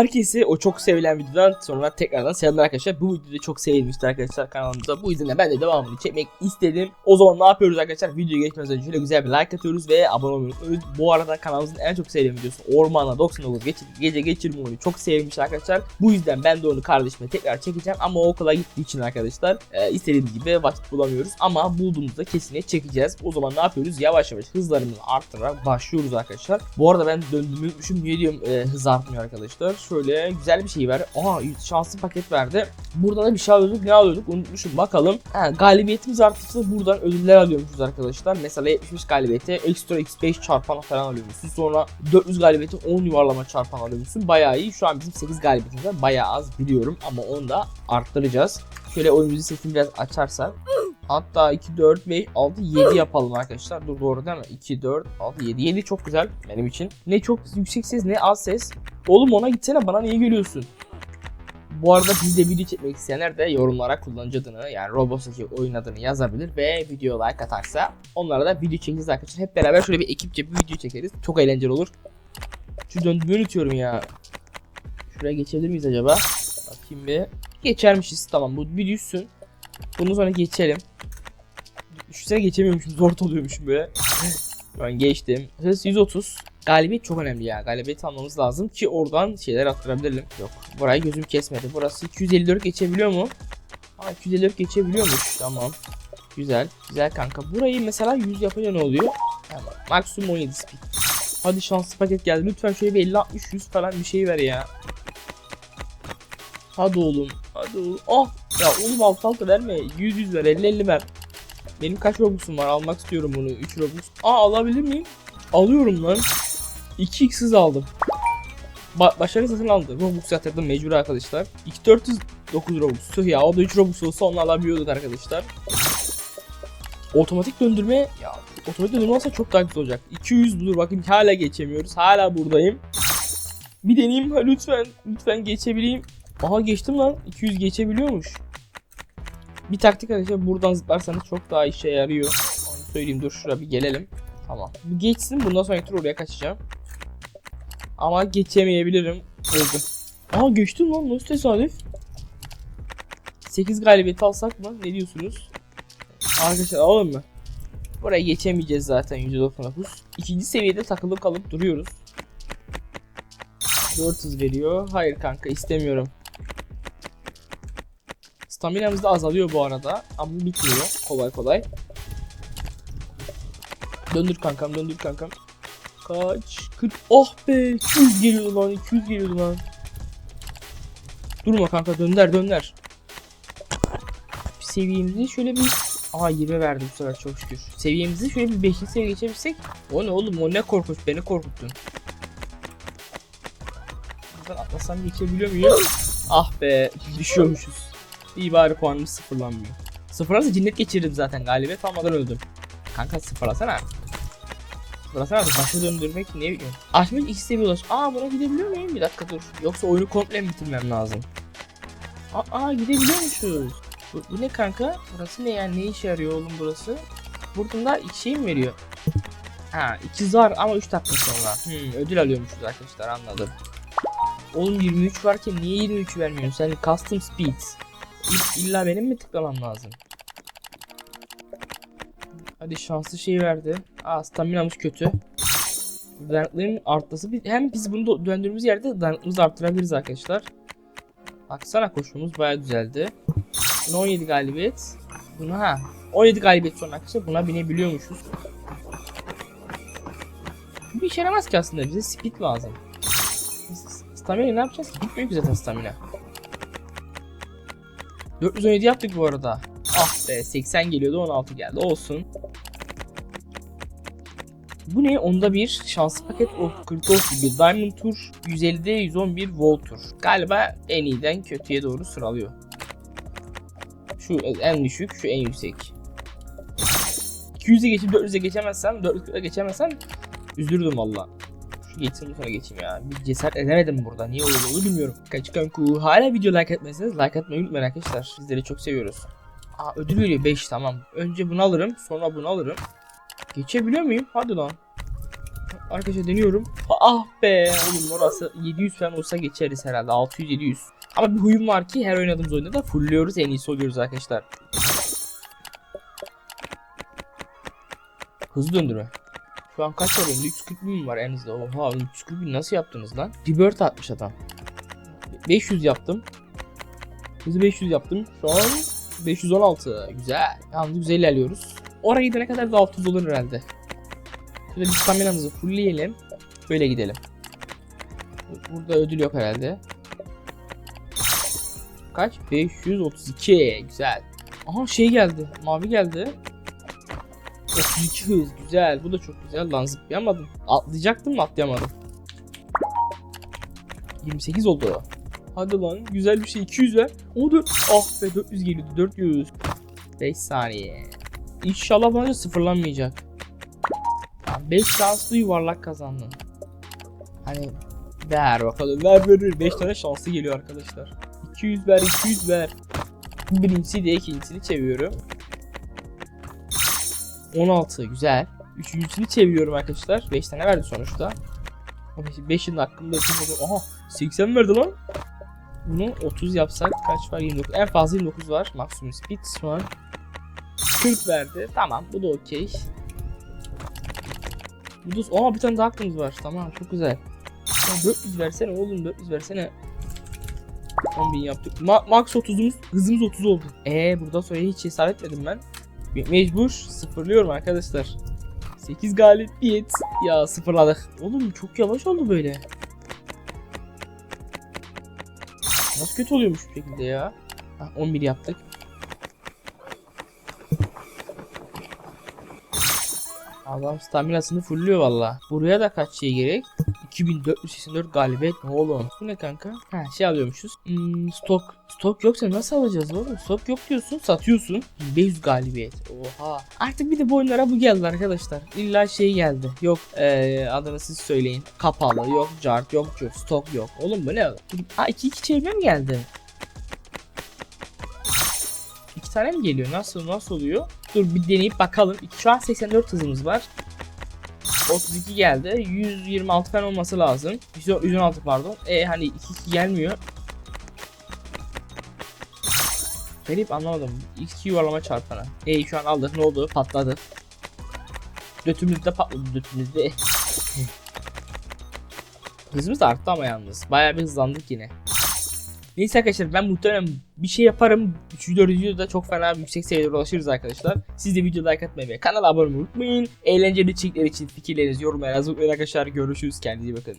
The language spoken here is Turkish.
Herkese o çok sevilen videodan sonra tekrardan selamlar arkadaşlar. Bu videoda çok sevilmişti arkadaşlar kanalımıza. Bu yüzden de ben de devamını çekmek istedim. O zaman ne yapıyoruz arkadaşlar? Videoya geçmeden önce şöyle güzel bir like atıyoruz ve abone olmayı. Bu arada kanalımızın en çok sevilen videosu Ormana 99 gece, gece geçirme oyunu çok sevilmiş arkadaşlar. Bu yüzden ben de onu kardeşime tekrar çekeceğim ama o okula gittiği için arkadaşlar e, istediğimiz gibi vakit bulamıyoruz. Ama bulduğumuzda kesinlikle çekeceğiz. O zaman ne yapıyoruz? Yavaş yavaş hızlarımızı arttırarak başlıyoruz arkadaşlar. Bu arada ben döndüğümü unutmuşum. Niye diyorum e, hız artmıyor arkadaşlar. Şöyle güzel bir şey ver. Aha şanslı paket verdi. Buradan da bir şey alıyorduk. Ne alıyorduk? Unutmuşum. Bakalım. Ha, galibiyetimiz arttıkça buradan ödüller alıyormuşuz arkadaşlar. Mesela 75 galibiyete ekstra x5 çarpan falan alıyormuşsun. Sonra 400 galibiyete 10 yuvarlama çarpan alıyormuşsun. Bayağı iyi. Şu an bizim 8 galibiyetimiz var. Bayağı az biliyorum ama onu da arttıracağız. Şöyle oyuncu sesini biraz açarsak. Hatta 2, 4, 5, 6, 7 yapalım arkadaşlar. Dur doğru değil mi? 2, 4, 6, 7. 7 çok güzel benim için. Ne çok yüksek ses ne az ses. Oğlum ona gitsene bana niye geliyorsun? Bu arada bizde video çekmek isteyenler de yorumlara kullanıcı adını yani Roblox'taki oyun adını yazabilir ve video like atarsa onlara da video çekeceğiz arkadaşlar. Hep beraber şöyle bir ekipçe bir video çekeriz. Çok eğlenceli olur. Şu döndüğümü unutuyorum ya. Şuraya geçebilir miyiz acaba? Bakayım bir. Geçermişiz tamam bu bir düşsün. Bundan sonra geçelim. Düşünsene geçemiyormuşum zor oluyormuşum böyle. Ben geçtim. Hız 130. Galibiyet çok önemli ya. Galibiyet almamız lazım ki oradan şeyler attırabilirim. Yok. Burayı gözüm kesmedi. Burası 254 geçebiliyor mu? Aa 254 geçebiliyormuş. Tamam. Güzel. Güzel kanka. Burayı mesela 100 yapınca ne oluyor? Tamam. Maksimum 17 speed. Hadi şanslı paket geldi. Lütfen şöyle bir 50 60 100 falan bir şey ver ya. Hadi oğlum. Hadi oğlum. Oh. Ya oğlum alt alta verme. 100 100 ver. 50 50 ver. Benim kaç Robux'um var? Almak istiyorum bunu. 3 Robux. Aa alabilir miyim? Alıyorum lan. 2x hız aldım. Ba başarı satın aldı. Robux yatırdım mecbur arkadaşlar. 2409 Robux. Tüh ya o da 3 Robux olsa onu alabiliyorduk arkadaşlar. Otomatik döndürme ya otomatik döndürme olsa çok daha güzel olacak. 200 dur bakın hala geçemiyoruz. Hala buradayım. Bir deneyeyim lütfen. Lütfen geçebileyim. Aha geçtim lan. 200 geçebiliyormuş. Bir taktik arkadaşlar buradan zıplarsanız çok daha işe yarıyor. Onu söyleyeyim dur şuraya bir gelelim. Tamam. Bu geçsin bundan sonraki tur oraya kaçacağım. Ama geçemeyebilirim. Öldüm. Aa geçtim lan nasıl tesadüf. 8 galibiyet alsak mı? Ne diyorsunuz? Arkadaşlar alalım mı? Buraya geçemeyeceğiz zaten 199. İkinci seviyede takılıp kalıp duruyoruz. 400 veriyor. Hayır kanka istemiyorum. Staminamız da azalıyor bu arada. Ama bitmiyor kolay kolay. Döndür kankam döndür kankam. Kaç? 40. Oh be 200 geliyordu lan 200 geliyordu lan. Durma kanka dönder dönder. Seviyemizi şöyle bir Aha 20 verdi bu sefer çok şükür. Seviyemizi şöyle bir 5. seviye geçebilsek. O ne oğlum o ne korkunç beni korkuttun. Buradan atlasam geçebiliyor muyum? Ah be düşüyormuşuz. İyi bari puanımız sıfırlanmıyor. Sıfırlarsa cinnet geçirdim zaten galibiyet almadan öldüm. Kanka sıfırlasana. Sıfırlasana artık başa döndürmek ne bileyim. Açmış iki seviye ulaş. Aa buna gidebiliyor muyum? Bir dakika dur. Yoksa oyunu komple mi bitirmem lazım? Aa, aa gidebiliyormuşuz. Bu, bu ne kanka? Burası ne yani? Ne işe yarıyor oğlum burası? Buradan da iki şey mi veriyor? Ha iki zar ama 3 dakika sonra. Hmm, ödül alıyormuşuz arkadaşlar anladım. Oğlum 23 varken niye 23 vermiyorsun? Sen custom speed. İlla benim mi tıklamam lazım? Hadi şanslı şey verdi. Aa staminamız kötü. Dayanıklılığın artması hem biz bunu döndürdüğümüz yerde dayanıklılığımızı arttırabiliriz arkadaşlar. Baksana koşumuz bayağı düzeldi. Buna 17 galibiyet. Buna ha 17 galibiyet sonra arkadaşlar buna binebiliyormuşuz. Bu işe yaramaz ki aslında bize speed lazım. Biz Stamina ne yapacağız? ki? Gitmiyor ki zaten stamina. 417 yaptık bu arada. Ah be 80 geliyordu 16 geldi olsun. Bu ne? Onda bir şanslı paket of 40 olsun bir Diamond Tour 150'de 111 Volt Tour. Galiba en iyiden kötüye doğru sıralıyor. Şu en düşük, şu en yüksek. 200'e geçip 400'e geçemezsem, 400'e geçemezsem üzülürdüm valla. Şu geçsin sonra geçeyim ya. Bir cesaret edemedim burada. Niye öyle oldu bilmiyorum. Kaç kanku. Hala video like etmezseniz like atmayı unutmayın arkadaşlar. Sizleri çok seviyoruz. Aa ödül veriyor 5 tamam. Önce bunu alırım sonra bunu alırım. Geçebiliyor muyum? Hadi lan. Arkadaşlar deniyorum. Ah be oğlum orası 700 falan olsa geçeriz herhalde 600-700. Ama bir huyum var ki her oynadığımız oyunda da fullüyoruz en iyisi oluyoruz arkadaşlar. Hızlı döndürme. Şu an kaç var elimde? 340 bin var en hızlı. Oha 340 bin nasıl yaptınız lan? Rebirth atmış adam. 500 yaptım. Hızı 500 yaptım. Şu an 516. Güzel. Yalnız güzel ilerliyoruz. Oraya gidene kadar da 600 olur herhalde. Şöyle bir staminamızı fullleyelim. Böyle gidelim. Burada ödül yok herhalde. Kaç? 532. Güzel. Aha şey geldi. Mavi geldi. 32 hız. Güzel. Bu da çok güzel. Lan zıplayamadım. Atlayacaktım da atlayamadım. 28 oldu. Hadi lan. Güzel bir şey. 200 ver. O da ah be 400 geliyordu. 400. 5 saniye. İnşallah bana sıfırlanmayacak. 5 şanslı yuvarlak kazandın. Hani ver bakalım ver verir. 5 tane şanslı geliyor arkadaşlar. 200 ver 200 ver. Birincisi de ikincisini çeviriyorum. 16 güzel. Üçüncüsünü çeviriyorum arkadaşlar. 5 tane verdi sonuçta. 5'in hakkında Aha 80 verdi lan. Bunu 30 yapsak kaç var? 29. En fazla 29 var. Maksimum speed şu an. 40 verdi. Tamam bu da okey. Bu da Aa bir tane daha hakkımız var. Tamam çok güzel. Ya 400 versene oğlum 400 versene. 10.000 yaptık. Ma- max 30'umuz hızımız 30 oldu. Ee buradan sonra hiç hesap etmedim ben. Me- Mecbur sıfırlıyorum arkadaşlar. 8 galibiyet. Ya sıfırladık. Oğlum çok yavaş oldu böyle. Nasıl kötü oluyormuş bu şekilde ya. Ha, 11 yaptık. Adam staminasını fullüyor valla. Buraya da kaç şey gerek? 2484 galibiyet ne oğlum? Bu ne kanka? Ha şey alıyormuşuz. Hmm, stok. Stok yoksa nasıl alacağız oğlum? Stok yok diyorsun satıyorsun. 500 galibiyet. Oha. Artık bir de bu oyunlara bu geldi arkadaşlar. İlla şey geldi. Yok ee, adını siz söyleyin. Kapalı yok cart yok cart stok yok. Oğlum bu ne? Ha 2 2 çevirme mi geldi? İki tane mi geliyor? Nasıl nasıl oluyor? Dur bir deneyip bakalım. Şu an 84 hızımız var. 32 geldi. 126 falan olması lazım. 116 pardon. E hani 2 2 gelmiyor. Garip anlamadım. X2 yuvarlama çarpanı. E şu an aldık. Ne oldu? Patladı. Götümüzde patladı götümüzde. Hızımız arttı ama yalnız. Bayağı bir hızlandık yine. Neyse arkadaşlar ben muhtemelen bir şey yaparım. 3. 4. videoda çok fena yüksek seviyelere ulaşırız arkadaşlar. Siz de video like atmayı ve kanala abone olmayı unutmayın. Eğlenceli içerikler için fikirlerinizi yorumlara yazmayı unutmayın arkadaşlar. Görüşürüz. Kendinize iyi bakın.